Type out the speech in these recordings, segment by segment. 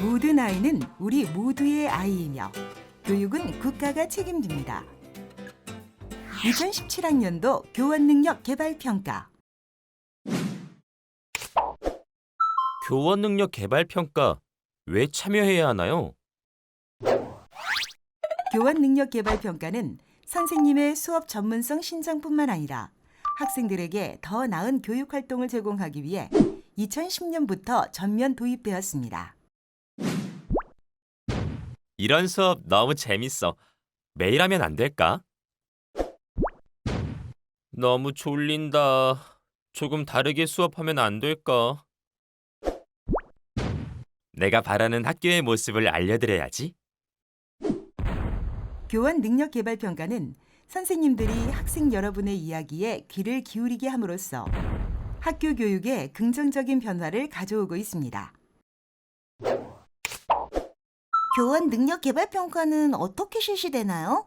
모든 아이는 우리 모두의 아이이며 교육은 국가가 책임집니다. 2017학년도 교원 능력 개발 평가 교원 능력 개발 평가 왜 참여해야 하나요? 교원 능력 개발 평가는 선생님의 수업 전문성 신장뿐만 아니라 학생들에게 더 나은 교육 활동을 제공하기 위해 2010년부터 전면 도입되었습니다. 이런 수업 너무 재밌어. 매일 하면 안 될까? 너무 졸린다. 조금 다르게 수업하면 안 될까? 내가 바라는 학교의 모습을 알려드려야지. 교원 능력 개발 평가는 선생님들이 학생 여러분의 이야기에 귀를 기울이게 함으로써 학교 교육에 긍정적인 변화를 가져오고 있습니다. 교원 능력 개발 평가는 어떻게 실시되나요?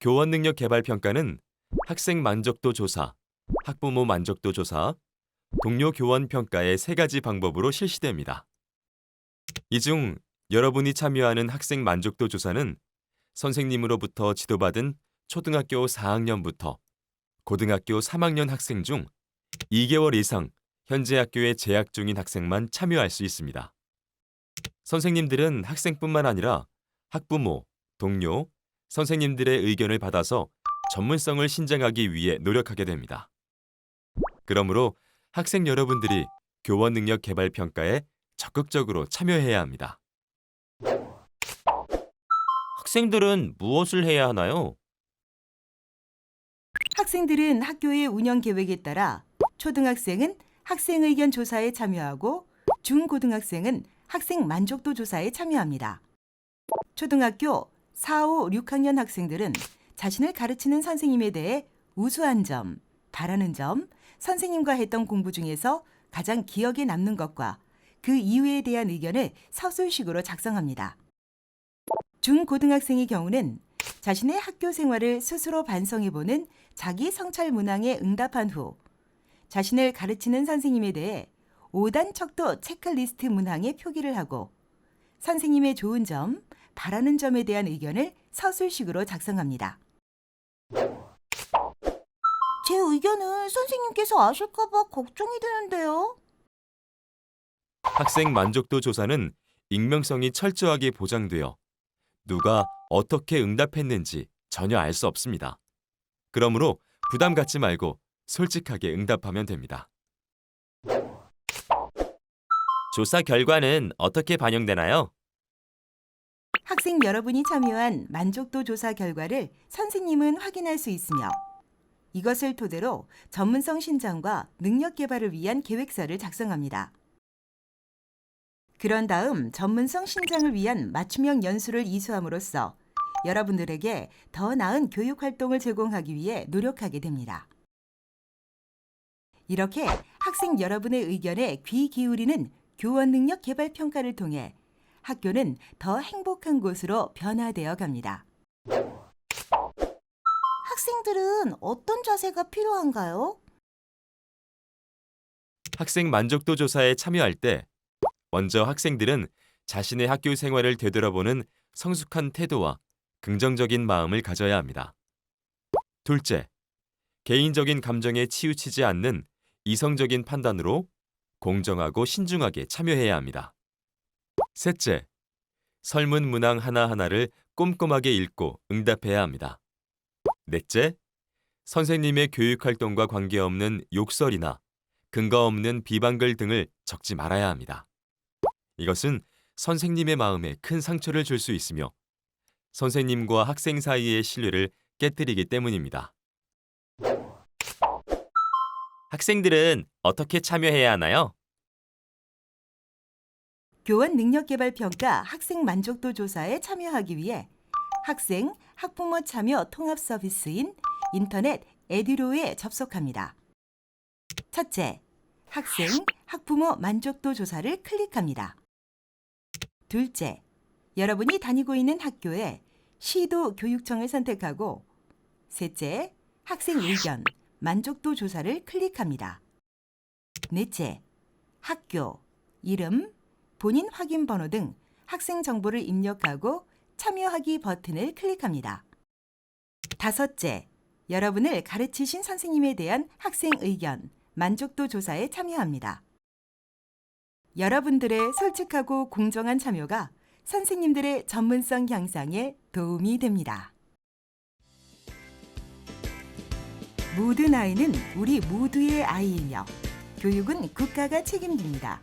교원 능력 개발 평가는 학생 만족도 조사, 학부모 만족도 조사, 동료 교원 평가의 세 가지 방법으로 실시됩니다. 이 중 여러분이 참여하는 학생 만족도 조사는 선생님으로부터 지도받은 초등학교 4학년부터 고등학교 3학년 학생 중 2개월 이상 현재 학교에 재학 중인 학생만 참여할 수 있습니다. 선생님들은 학생뿐만 아니라 학부모, 동료, 선생님들의 의견을 받아서 전문성을 신장하기 위해 노력하게 됩니다. 그러므로 학생 여러분들이 교원 능력 개발 평가에 적극적으로 참여해야 합니다. 학생들은 무엇을 해야 하나요? 학생들은 학교의 운영 계획에 따라 초등학생은 학생 의견 조사에 참여하고 중고등학생은 학생 만족도 조사에 참여합니다. 초등학교 4, 5, 6학년 학생들은 자신을 가르치는 선생님에 대해 우수한 점, 바라는 점, 선생님과 했던 공부 중에서 가장 기억에 남는 것과 그 이유에 대한 의견을 서술식으로 작성합니다. 중고등학생의 경우는 자신의 학교 생활을 스스로 반성해보는 자기 성찰 문항에 응답한 후 자신을 가르치는 선생님에 대해 5단 척도 체크리스트 문항에 표기를 하고 선생님의 좋은 점, 바라는 점에 대한 의견을 서술식으로 작성합니다. 제 의견을 선생님께서 아실까봐 걱정이 되는데요. 학생 만족도 조사는 익명성이 철저하게 보장되어 누가 어떻게 응답했는지 전혀 알 수 없습니다. 그러므로 부담 갖지 말고 솔직하게 응답하면 됩니다. 조사 결과는 어떻게 반영되나요? 학생 여러분이 참여한 만족도 조사 결과를 선생님은 확인할 수 있으며 이것을 토대로 전문성 신장과 능력 개발을 위한 계획서를 작성합니다. 그런 다음 전문성 신장을 위한 맞춤형 연수를 이수함으로써 여러분들에게 더 나은 교육 활동을 제공하기 위해 노력하게 됩니다. 이렇게 학생 여러분의 의견에 귀 기울이는 교원 능력 개발 평가를 통해 학교는 더 행복한 곳으로 변화되어 갑니다. 학생들은 어떤 자세가 필요한가요? 학생 만족도 조사에 참여할 때 먼저 학생들은 자신의 학교 생활을 되돌아보는 성숙한 태도와 긍정적인 마음을 가져야 합니다. 둘째, 개인적인 감정에 치우치지 않는 이성적인 판단으로 공정하고 신중하게 참여해야 합니다. 셋째, 설문 문항 하나하나를 꼼꼼하게 읽고 응답해야 합니다. 넷째, 선생님의 교육 활동과 관계없는 욕설이나 근거 없는 비방글 등을 적지 말아야 합니다. 이것은 선생님의 마음에 큰 상처를 줄 수 있으며 선생님과 학생 사이의 신뢰를 깨뜨리기 때문입니다. 학생들은 어떻게 참여해야 하나요? 교원 능력 개발 평가 학생 만족도 조사에 참여하기 위해 학생, 학부모 참여 통합 서비스인 인터넷 에듀로에 접속합니다. 첫째, 학생, 학부모 만족도 조사를 클릭합니다. 둘째, 여러분이 다니고 있는 학교에 시도 교육청을 선택하고 셋째, 학생 의견 만족도 조사를 클릭합니다. 넷째, 학교, 이름, 본인 확인 번호 등 학생 정보를 입력하고 참여하기 버튼을 클릭합니다. 다섯째, 여러분을 가르치신 선생님에 대한 학생 의견, 만족도 조사에 참여합니다. 여러분들의 솔직하고 공정한 참여가 선생님들의 전문성 향상에 도움이 됩니다. 모든 아이는 우리 모두의 아이이며 교육은 국가가 책임집니다.